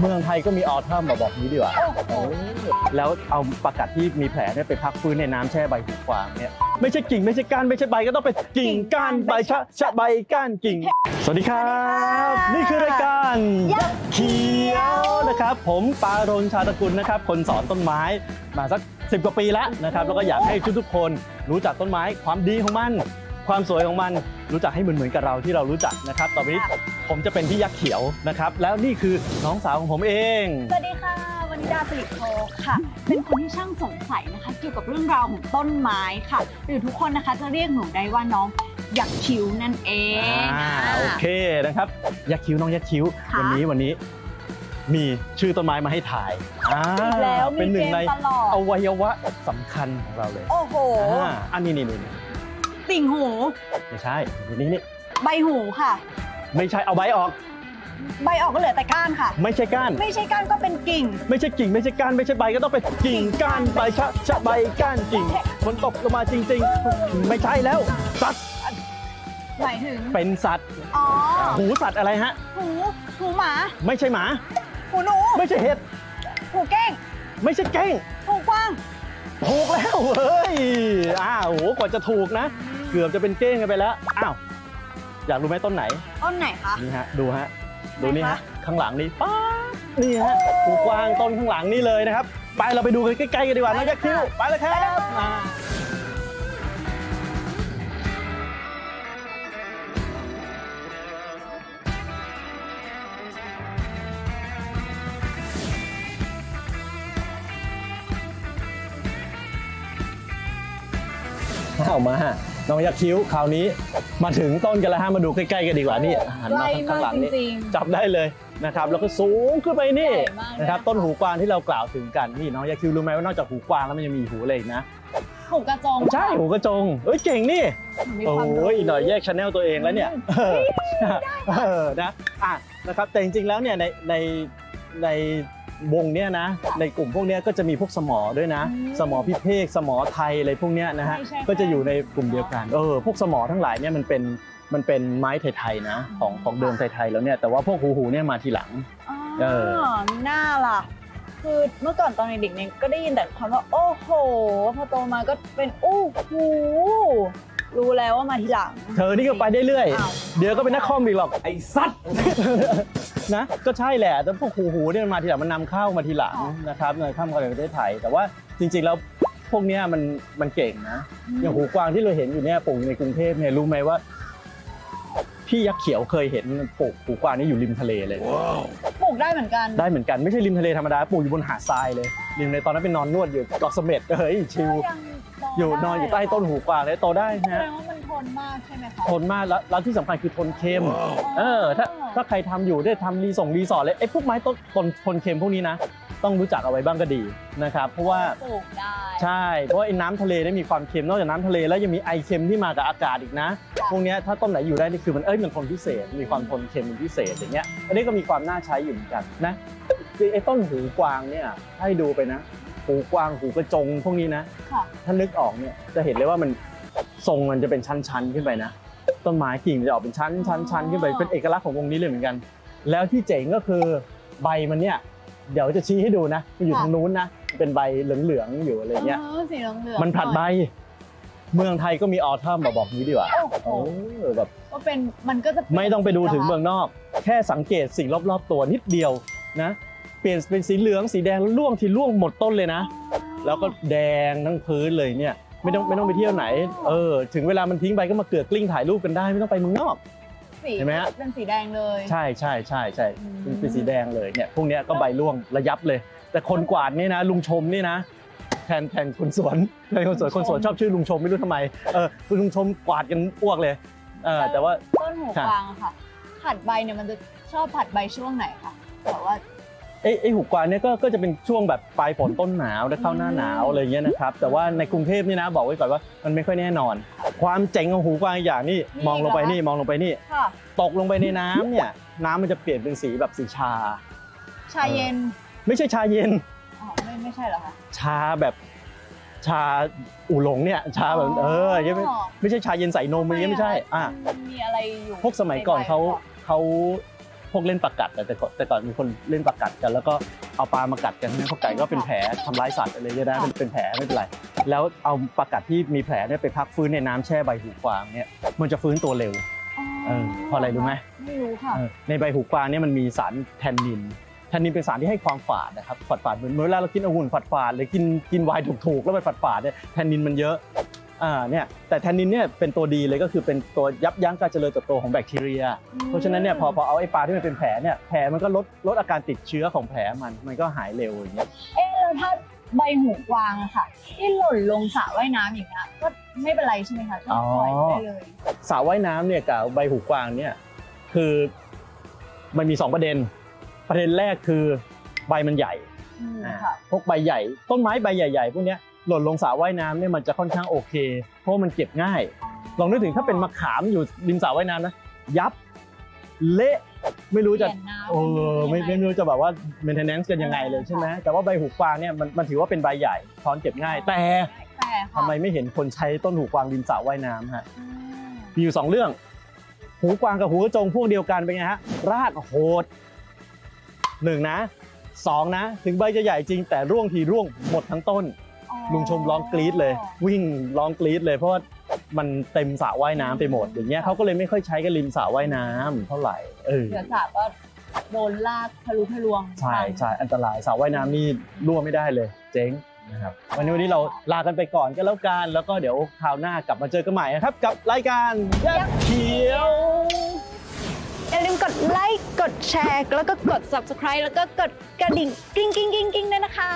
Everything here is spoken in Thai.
เมืองไทยก็มีออทัมมาบอกนี้ดีกว่าโอ้โหแล้วเอาประกัดที่มีแผลเนี่ยไปพักฟื้นในน้ำแช่ใบหูกวางเนี่ยไม่ใช่กิ่งไม่ใช่ก้านไม่ใช่ใบก็ต้องเป็นกิ่งก้านใบชะชะใบก้านกิ่ง สวัสดีครับ นี่คือรายการยักษ์เขียวนะครับ ผมปารนชาตกุลนะครับ คนสอนต้นไม้มาสักสิบกว่าปีแล้วนะครับ แล้วก็อยากให้ทุกๆคนรู้จักต้นไม้ความดีของมัน ความสวยของมันรู้จักให้เหมือนเหมือนๆกับเราที่เรารู้จักนะครับ ต่อไปนี้ผมจะเป็นพี่ยักษ์เขียวนะครับ แล้วนี่คือน้องสาวของผมเอง สวัสดีค่ะวนิดาสิริโทค่ะ เป็นคนที่ช่างสงสัยนะคะ เกี่ยวกับเรื่องราวของต้นไม้ค่ะ หรือทุกคนนะคะจะเรียกหนูได้ว่าน้องยักษ์คิ้วนั่นเองอ่าโอเคนะครับยักษ์คิ้วน้องยักษ์คิ้ว ค่ะ วันนี้วันนี้มีชื่อต้นไม้มาให้ถ่ายอ่าอีกแล้วมีเป็นหเกนึ่งมในตลอดอวัยวะสำคัญของเราเลยโอ้โห อ่าอันนี้นี่นี่นี่ ติ่งหู ไม่ใช่ นี่นี่ใบหูค่ะ ไม่ใช่เอาใบออก ใบออกก็เหลือแต่ก้านค่ะ ไม่ใช่ก้าน ไม่ใช่ก้านก็เป็นกิ่ง ไม่ใช่กิ่ง ไม่ใช่ก้าน ไม่ใช่ใบก็ต้องเป็นกิ่งก้านใบชะชะใบก้านกิ่งฝนตกลงมาจริง ๆ ไม่ใช่แล้วสัตว์หมายถึง เป็นสัตว์ อ๋อ หูสัตว์อะไรฮะ หูหูหมา ไม่ใช่หมา หูหนู ไม่ใช่เห็ด หูเก้ง ไม่ใช่เก้ง หูกว้างถูกแล้วเฮ้ยอ้าวโหกว่าจะถูกนะ เกือบจะเป็นเก้งกันไปแล้ว อ้าว อยากรู้ไหมต้นไหน ต้นไหนคะ นี่ฮะ ดูฮะ ดูนี่ไหนฮะคะข้างหลังนี่ป๊าบนี่ฮะปูกวางต้นข้างหลังนี่เลยนะครับ ไปเราไปดูกันใกล้ๆกันดีกว่าไปนะเลยยักษ์คิ้วค่ะไปเลยครับไปเลยค่ะอ่าเอามาฮะ น้องยักษ์คิ้วคราวนี้มาถึงต้นกันแล้วฮะมาดูใกล้ๆกันดีกว่านี่หันมาข้างหลังนี่จริงจับได้เลยนะครับแล้วก็สูงขึ้นไปนี่ใหญ่มากเลยนะครับนะคะต้นหูกวางที่เรากล่าวถึงกันนี่น้องยาคิวรู้ไหมว่านอกจากหูกวางแล้วมันยังมีหูอะไรอีกนะๆหูกระจงใช่หูกระจงเอ้ยเก่งนี่มีโอความรู้้ยอีกหน่อยแยกชาแนลตัวเองแล้วเนี่ยเออเออนะอะนะครับแต่จริงๆแล้วเนี่ยในในใน วงเนี้ยนะ ในกลุ่มพวกเนี้ยก็จะมีพวกสมอด้วยนะ สมอพิเภกสมอไทยอะไรพวกเนี้ยนะฮะใช่ใช่ ก็จะอยู่ในกลุ่มเดียวกันเออพวกสมอทั้งหลายเนี่ยมันเป็นมันเป็นไม้ไทยๆนะของของเดิมไทยๆแล้วเนี่ยแต่ว่าพวกหูหูเนี่ยมาทีหลังอ๋อเออ มีหน้าล่ะ คือเมื่อก่อนตอนเด็กๆเนี่ยก็ได้ยินแต่คำว่า โอ้โห พอโตมาก็เป็นอู้หู รู้แล้วว่ามาทีหลัง เธอนี่ก็ไปได้เรื่อย อ้าว เดี๋ยวก็เป็นนักคอมอีกหรอก ไอ้สัตว์ นะ ก็ใช่แหละ แต่พวกหูหูเนี่ยมันมาทีหลังมันนำเข้ามาทีหลังนะครับในข้ามมาในประเทศไทย แต่ว่าจริงๆแล้วพวกเนี้ยมันมันเก่งนะ อย่างหูกวางที่เราเห็นอยู่เนี่ยปลูกอยู่ในกรุงเทพเนี่ยรู้ไหมว่า พี่ยักษ์เขียวเคยเห็นปลูกหูกวางนี่อยู่ริมทะเลเลย ปลูกได้เหมือนกันได้เหมือนกันไม่ใช่ริมทะเลธรรมดาปลูกอยู่บนหาดทรายเลยริมในตอนนั้นเป็นนอนนวดอยู่เกาะเสม็ดเฮ้ยชิลก็ยังโต อยู่นอนอยู่ใต้ต้นหูกวางเลยโตได้แสดนะงว่ามันทนมากใช่ไหมคะทนมากแล้วแล้วที่สำคัญคือทนเค็ม เออถ้าถ้าใครทำอยู่ได้ทำรีส่งรีสอร์ทเลยไอ้พวกไม้ต้นต้นทนเค็มพวกนี้นะ ต้องรู้จักเอาไว้บ้างก็ดีนะครับเพราะว่าปลูกได้ ใช่เพราะว่าไอ้น้ำทะเลเนี่ยมีความเค็มนอกจากน้ำทะเลแล้วยังมีไอเค็มที่มากับอากาศอีกนะ พวกเนี้ยถ้าต้นไหนอยู่ได้นี่คือมันเอ้ยมันทนพิเศษ มีความทนเค็มเป็นพิเศษอย่างเงี้ยอันนี้ก็มีความน่าใช้อยู่เหมือนกันนะคือไอ้ต้นหูกวางเนี่ยให้ดูไปนะ หูกวางหูกระจงพวกนี้นะ ค่ะ ถ้านึกออกเนี่ยจะเห็นเลยว่ามันทรงมันจะเป็นชั้นๆขึ้นไปนะ ต้นไม้กิ่งมันจะออกเป็นชั้นชั้นชั้นขึ้นไปเป็นเอกลักษณ์ของวงนี้เลยเหมือนกัน แล้วที่เจ๋งก็คือใบมันเนี่ยเดี๋ยวจะชี้ให้ดูนะมันอยู่ค่ะทางนู้นนะเป็นใบเหลืองๆอยู่อะไรเงี้ยออสีเหลืองๆมันผลัดใบ เมืองไทยก็มีออทัมมาบอกนี้ดีกว่าโอ้โหเออแบบก็เป็นมันก็จะเปลี่ยนไม่ต้องไปดูถึงเมืองนอก แค่สังเกตสิ่งรอบๆตัวนิดเดียวนะ เปลี่ยนเป็นสีเหลืองสีแดงแล้วร่วงทีร่วงหมดต้นเลยนะ แล้วก็แดงทั้งพื้นเลยเนี่ยไม่ต้องไม่ต้องไปเที่ยวไหนเออถึงเวลามันทิ้งไปก็มาเกลือกกลิ้งถ่ายรูปกันได้ไม่ต้องไปเมืองนอก สีเห็นไหมฮะ เป็นสีแดงเลย ใช่ใช่ใช่ใช่อืมเป็นเป็นสีแดงเลยเนี่ยพวกเนี้ยก็ใบร่วงระยับเลย แต่คนกวาดนี่นะ ลุงชมนี่นะแทนแทนคนสวนแทนคนสวนคนสวนชอบชื่อลุงชมไม่รู้ทำไมเออคือลุงชมกวาดกันอ้วกเลยเออแต่ว่า ต้นหูกวางอะค่ะผัดใบเนี่ยมันจะชอบผัดใบช่วงไหนคะแบบว่า ไอ้ไอ้หูกวางเนี่ยก็ก็จะเป็นช่วงแบบปลายฝนต้นหนาวแล้วเข้าหน้าหนาวอะไรเงี้ยนะครับแต่ว่าในกรุงเทพนี่นะบอกไว้ก่อนว่ามันไม่ค่อยแน่นอน ความเจ๋งของหูกวางอีกอย่างนี่นี่มองลงไปเหรอคะนี่มองลงไปนี่ ค่ะตกลงไปในน้ำเนี่ยน้ำมันจะเปลี่ยนเป็นสีแบบสีชา ชาเย็นไม่ใช่ชาเย็น อ๋อไม่ไม่ใช่เหรอคะชาแบบชาอูหลงเนี่ยชาแบบเออยังไม่ไม่ใช่ชาเย็นใส่นมอะไรเงี้ยไม่ใช่อะมันมีอะไรอยู่พวกสมัยก่อนเขาใใบหรเขาพ วกเล่นปลากัดแต่ก่อนแต่ก่อนมีคนเล่นปลากัดกัน แล้วก็เอาปลามากัดกันเนี่ยพอไก่ก็เป็นแผลทำร้ายสัตว์อะไรเงี้ยนะเป็นเป็นแผลไม่เป็นไรแล้วเอาปลากัดที่มีแผลเนี่ยไปพักฟื้นในน้ำแช่ใบหูกวางเนี่ยมันจะฟื้นตัวเร็วเออเพราะอะไรรู้ไหมไม่รู้ค่ะเออในใบหูกวางเนี่ยมันมีสารแทนนินแทนนินเป็นสารที่ให้ความฝาดนะครับฝาดฝาดๆเหมือนเวลาเรากินองุ่นฝาดฝาดๆหรือกินกินไวน์ถูกๆแล้วมันฝาดฝาดๆเนี่ยแทนนินมันเยอะ อ่าเนี่ยแต่แทนนินเนี่ยเป็นตัวดีเลยก็คือเป็นตัวยับยั้งการเจริญเติบโตของแบคทีเรีย เพราะฉะนั้นเนี่ยพอพอเอาไอ้ปลาที่มันเป็นแผลเนี่ยแผลมันก็ลดลดอาการติดเชื้อของแผลมันมันก็หายเร็วอย่างเงี้ยเอ๊ะแล้วถ้าใบหูกวางอะค่ะ ที่หล่นลงสระว่ายน้ำอย่างเงี้ยก็ไม่เป็นไรใช่ไหมคะก็ปล่อยได้เลยสระว่ายน้ำเนี่ยกับใบหูกวางเนี่ยคือมันมีสองประเด็น ประเด็นแรกคือใบมันใหญ่ อืมอ่าค่ะ พวกใบใหญ่ ต้นไม้ใบใหญ่ ๆ พวกเนี้ย หล่นลงสระว่ายน้ำเนี่ยมันจะค่อนข้างโอเค เพราะว่ามันเก็บง่าย ลองนึกถึงถ้าเป็นมะขามอยู่ริมสระว่ายน้ำนะ ยับ เละไม่รู้จะเปลี่ยนน้ำเออไม่ไม่รู้จะแบบว่า maintenance กันยังไงเลยใช่ไหมแต่ว่าใบหูกวางเนี่ยมันมันถือว่าเป็นใบใหญ่ช้อนเก็บง่าย แต่แต่ค่ะทำไมไม่เห็นคนใช้ต้นหูกวางริมสระว่ายน้ำฮะอืมมีอยู่สองเรื่อง หูกวางกับหูกระจงพวกเดียวกันเป็นไงฮะรากโหดหนึ่งนะสองนะ ถึงใบจะใหญ่จริงแต่ร่วงทีร่วงหมดทั้งต้นอ๋อ ลุงชมร้องกรี๊ดเลย วิ่งร้องกรี๊ดเลยเพราะว่ามันเต็มสระว่ายน้ำไปหมดอย่างเงี้ยเขาก็เลยไม่ค่อยใช้กันริมสระว่ายน้ำเท่าไหร่เออ เดี๋ยวสระก็โดนลากทะลุทะลวงใช่ใช่อันตรายสระว่ายน้ำนี่รั่วไม่ได้เลย เจ๊งนะครับวันนี้วันนี้เราลากันไปก่อนก็แล้วกัน แล้วก็เดี๋ยวคราวหน้ากลับมาเจอกันใหม่นะครับ กับรายการยักษ์เขียว อย่าลืมกดไลค์ กดแชร์ แล้วก็กด subscribe แล้วก็กดกระดิ่ง กิ้งกิ้งกิ้งกิ้งด้วยนะคะ